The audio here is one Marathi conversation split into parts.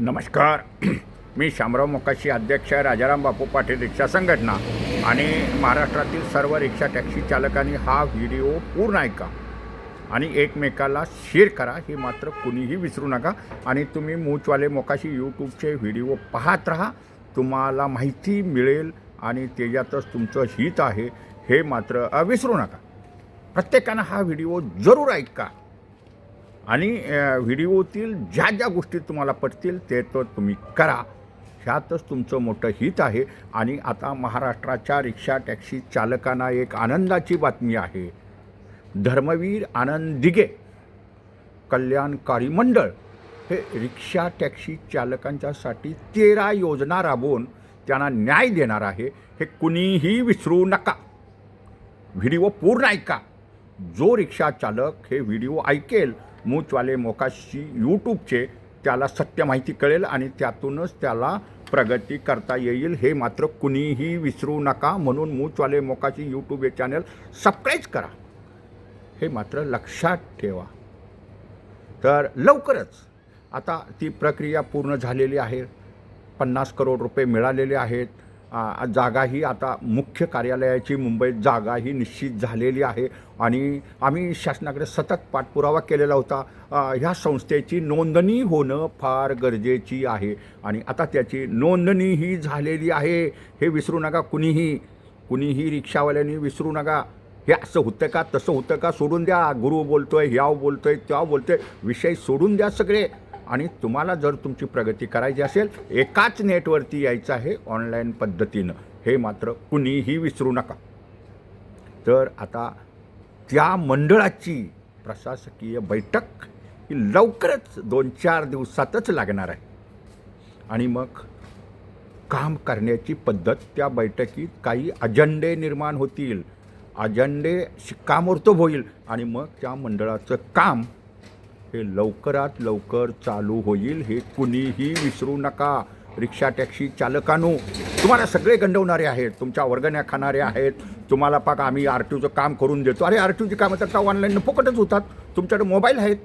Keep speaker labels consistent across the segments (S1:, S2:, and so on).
S1: नमस्कार. मी शामराव मोकाशी अध्यक्ष राजाराम बापू पाटील रिक्षा संघटना. आणि महाराष्ट्रातील सर्व रिक्षा टॅक्सी चालकांनी हा व्हिडिओ पूर्ण ऐका. आणि एकमेकाला शेअर करा हे मात्र कुणीही विसरू नका. आणि तुम्ही मूचवाले मोकाशी यूट्यूबचे व्हिडिओ पाहत राहा. तुम्हाला माहिती मिळेल आणि त्याच्यातच तुमचं हित आहे हे मात्र विसरू नका. प्रत्येकानं हा व्हिडिओ जरूर ऐका. आणि व्हिडिओतील ज्या ज्या गोष्टी तुम्हाला पटतील ते तर तुम्ही करा. ह्यातच तुमचं मोठं हित आहे. आणि आता महाराष्ट्राच्या रिक्षा टॅक्सी चालकांना एक आनंदाची बातमी आहे. धर्मवीर आनंद दिगे कल्याणकारी मंडळ हे रिक्षा टॅक्सी चालकांच्यासाठी तेरा योजना राबवून त्यांना न्याय देणार आहे. हे कुणीही विसरू नका. व्हिडिओ पूर्ण ऐका. जो रिक्षा चालक हे व्हिडिओ ऐकेल मूचवाले मोकाशी यूट्यूबचे त्याला सत्य माहिती कळेल आणि त्यातूनच त्याला प्रगती करता येईल. हे मात्र कुणीही विसरू नका म्हणून मूचवाले मोकाशी यूट्यूब हे चॅनल सबस्क्राईब करा. हे मात्र लक्षात ठेवा. तर लवकरच आता ती प्रक्रिया पूर्ण झालेली आहे. पन्नास करोड रुपये मिळालेले आहेत. जागा ही आता मुख्य कार्यालयाची मुंबईत जागा ही निश्चित झालेली आहे. आणि आम्ही शासनाकडे सतत पाठपुरावा केलेला होता. ह्या संस्थेची नोंदणी होणं फार गरजेची आहे. आणि आता त्याची नोंदणी ही झालेली आहे. हे विसरू नका कुणीही. कुणीही रिक्षावाल्यांनी विसरू नका. हे असं होतं का तसं होतं का सोडून द्या. गुरु बोलतोय ह्याव बोलतोय त्या बोलतोय. विषय सोडून द्या सगळे. आणि तुम्हाला जर तुमची प्रगती करायची असेल एकाच नेटवरती यायचं आहे ऑनलाईन पद्धतीनं. हे मात्र कुणीही विसरू नका. तर आता त्या मंडळाची प्रशासकीय बैठक ही लवकरच दोन चार दिवसातच लागणार आहे. आणि मग काम करण्याची पद्धत त्या बैठकीत काही अजेंडे निर्माण होतील. अजेंडे शिक्कामोर्तब होईल आणि मग त्या मंडळाचं काम हे लवकरात लवकर चालू होईल हे कुणीही विसरू नका. रिक्षा टॅक्सी चालकांनो तुम्हाला सगळे गंडवणारे आहेत तुमच्या वर्गण्या खाणारे आहेत. तुम्हाला पाक आम्ही आर टी ओचं काम करून देतो. अरे आर टी ओची कामं तर ऑनलाईन फुकटच होतात? तुमच्याकडे मोबाईल आहेत.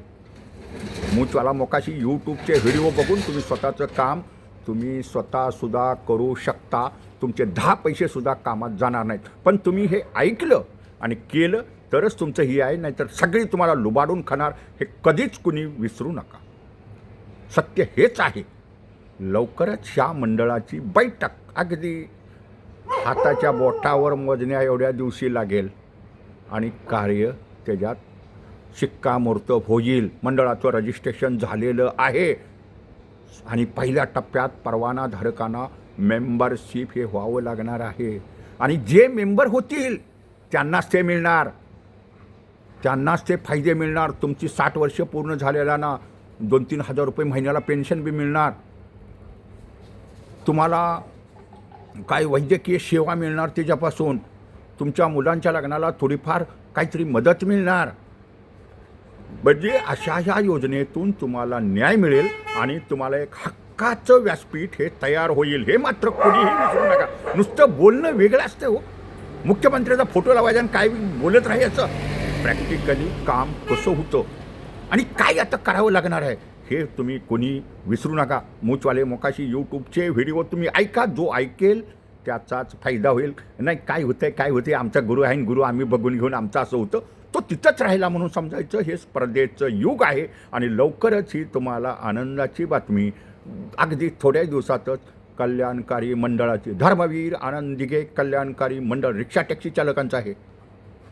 S1: मूचवाला मोकाशी यूट्यूबचे व्हिडिओ बघून तुम्ही स्वतःचं काम तुम्ही स्वतःसुद्धा करू शकता. तुमचे दहा पैसेसुद्धा कामात जाणार नाहीत. पण तुम्ही हे ऐकलं आणि केलं तरच तुमचं ही आहे नाहीतर सगळी तुम्हाला लुबाडून खाणार हे कधीच कुणी विसरू नका. सत्य हेच आहे. लवकरच ह्या मंडळाची बैठक अगदी हाताच्या बोटावर मोजण्या एवढ्या दिवशी लागेल आणि कार्य त्याच्यात शिक्कामोर्तब होईल. मंडळाचं रजिस्ट्रेशन झालेलं आहे. आणि पहिल्या टप्प्यात परवानाधारकांना मेंबरशिप हे व्हावं लागणार आहे. आणि जे मेंबर होतील त्यांनाच ते मिळणार. त्यांनाच ते फायदे मिळणार. तुमची साठ वर्ष पूर्ण झालेल्यांना दोन तीन हजार रुपये महिन्याला पेन्शन बी मिळणार. तुम्हाला काय वैद्यकीय सेवा मिळणार त्याच्यापासून. तुमच्या मुलांच्या लग्नाला थोडीफार काहीतरी मदत मिळणार. म्हणजे अशा ह्या योजनेतून तुम्हाला न्याय मिळेल आणि तुम्हाला एक हक्काचं व्यासपीठ हे तयार होईल. हे मात्र कोणीही विसरू नका. नुसतं बोलणं वेगळं असतं हो. मुख्यमंत्र्याचा फोटो लावायचा आणि काय बोलत राहायचं? प्रॅक्टिकली काम कसं होतं? आणि काय आता करावं लागणार आहे? हे तुम्ही कोणी विसरू नका. मूचवाले मोकाशी यूट्यूबचे व्हिडिओ तुम्ही ऐका. जो ऐकेल त्याचाच फायदा होईल. नाही काय होतं आहे काय होते आमचा गुरु आहे आणि गुरु आम्ही बघून घेऊन आमचं असं होतं. तो तिथंच राहिला म्हणून समजायचं. हे स्पर्धेचं युग आहे आणि लवकरच ही तुम्हाला आनंदाची बातमी. अगदी थोड्या दिवसातच कल्याणकारी मंडळाची धर्मवीर आनंदिगे कल्याणकारी मंडळ रिक्षा टॅक्सी चालकांचं आहे.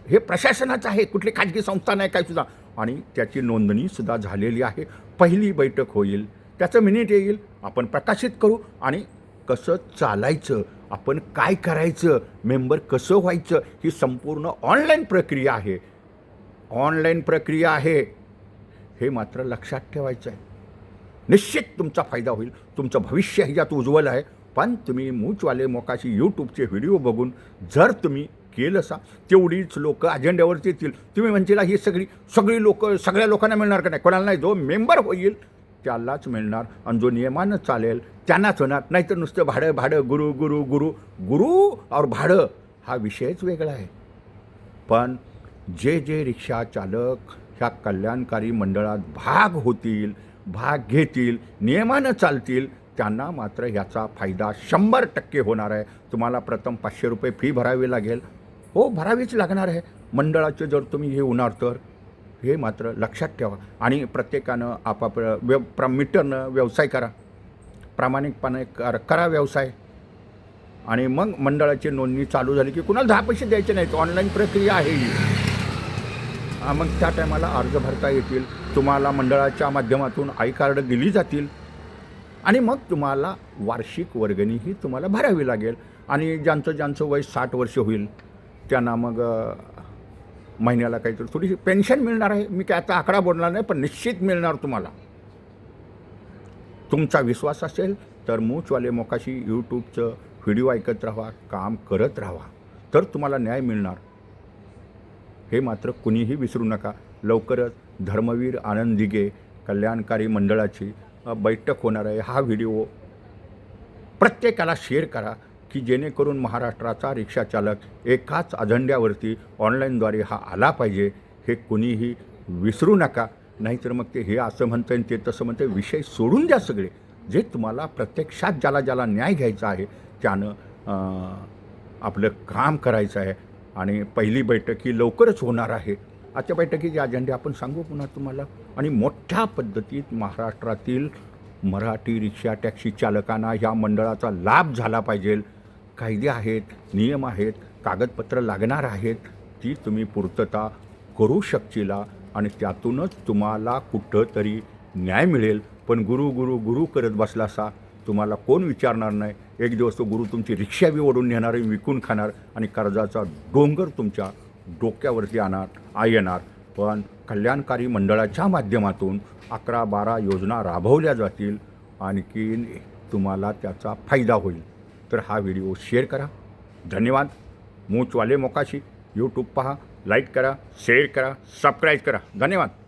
S1: हे प्रशासनाचं आहे. कुठली खाजगी संस्था नाही काय सुद्धा. आणि त्याची नोंदणीसुद्धा झालेली आहे. पहिली बैठक होईल. त्याचं मिनिट येईल. आपण प्रकाशित करू. आणि कसं चालायचं? आपण काय करायचं? मेंबर कसं व्हायचं? ही संपूर्ण ऑनलाईन प्रक्रिया आहे. ऑनलाईन प्रक्रिया आहे. हे मात्र लक्षात ठेवायचं आहे. निश्चित तुमचा फायदा होईल. तुमचं भविष्य ह्याच्यात उज्ज्वल आहे. पण तुम्ही मूचवाले मोकाशी यूट्यूबचे व्हिडिओ बघून जर तुम्ही केलं सा तेवढीच लोक अजेंड्यावरती येतील. तुम्ही म्हणशील ही सगळी सगळी लोक सगळ्या लोकांना मिळणार का नाही? कोणाला नाही जो मेंबर होईल त्यालाच मिळणार आणि जो नियमानं चालेल त्यांनाच होणार. नाहीतर नुसतं भाडं भाडं गुरु गुरु गुरु गुरु और भाडं हा विषयच वेगळा आहे. पण जे जे रिक्षा चालक ह्या कल्याणकारी मंडळात भाग होतील भाग घेतील नियमानं चालतील त्यांना मात्र ह्याचा फायदा शंभर टक्के होणार आहे. तुम्हाला प्रथम पाचशे रुपये फी भरावी लागेल. हो भरावीच लागणार आहे. मंडळाचे जर तुम्ही हे होणार तर हे मात्र लक्षात ठेवा आणि प्रत्येकानं आपापलं व्य प्र मीटरनं व्यवसाय करा. प्रामाणिकपणे कर करा व्यवसाय. आणि मग मंडळाची नोंदणी चालू झाली की कुणाला दहा पैसे द्यायचे नाहीत. ऑनलाईन प्रक्रिया आहे ही मग त्या टायमाला अर्ज भरता येतील. तुम्हाला मंडळाच्या माध्यमातून आय कार्ड दिली जातील. आणि मग तुम्हाला वार्षिक वर्गणीही तुम्हाला भरावी लागेल. आणि ज्यांचं ज्यांचं वय साठ वर्ष होईल त्यांना मग महिन्याला काहीतरी थोडीशी पेन्शन मिळणार आहे. मी काय आता आकडा बोलणार नाही पण निश्चित मिळणार तुम्हाला. तुमचा विश्वास असेल तर मूचवाले मोकाशी यूट्यूबचं व्हिडिओ ऐकत राहा काम करत राहा. तर तुम्हाला न्याय मिळणार. हे मात्र कुणीही विसरू नका. लवकरच धर्मवीर आनंद दिगे कल्याणकारी मंडळाची बैठक होणार आहे. हा व्हिडिओ प्रत्येकाला शेअर करा. की जेणेकरून महाराष्ट्राचा रिक्षाचालक एकाच अझंड्यावरती ऑनलाईनद्वारे हा आला पाहिजे हे कुणीही विसरू नका. नाहीतर मग ते हे असं म्हणतं आणि ते तसं म्हणतं विषय सोडून द्या सगळे. जे तुम्हाला प्रत्यक्षात ज्याला ज्याला न्याय घ्यायचा आहे त्यानं आपलं काम करायचं आहे. आणि पहिली बैठक ही लवकरच होणार आहे. आजच्या बैठकीचे अजेंडे आपण सांगू पुन्हा तुम्हाला. आणि मोठ्या पद्धतीत महाराष्ट्रातील मराठी रिक्षा टॅक्सी चालकांना ह्या मंडळाचा लाभ झाला पाहिजे. कायदे आहेत नियम आहेत कागदपत्र लागणार आहेत ती तुम्ही पूर्तता करू शकशीला आणि त्यातूनच तुम्हाला कुठंतरी न्याय मिळेल. पण गुरु गुरु गुरु करत बसलासा तुम्हाला कोण विचारणार नाही? एक दिवस तो गुरु तुमची रिक्षा बी ओढून नेणार विकून खाणार आणि कर्जाचा डोंगर तुमच्या डोक्यावरती आणणार आ येणार पण कल्याणकारी मंडळाच्या माध्यमातून अकरा बारा योजना राबवल्या जातील. आणखीन तुम्हाला त्याचा फायदा होईल. तर हा व्हिडिओ शेअर करा. धन्यवाद. मूचवाले मोकाशी. यूट्यूब पहा. लाईक करा. शेअर करा. सबस्क्राईब करा. धन्यवाद.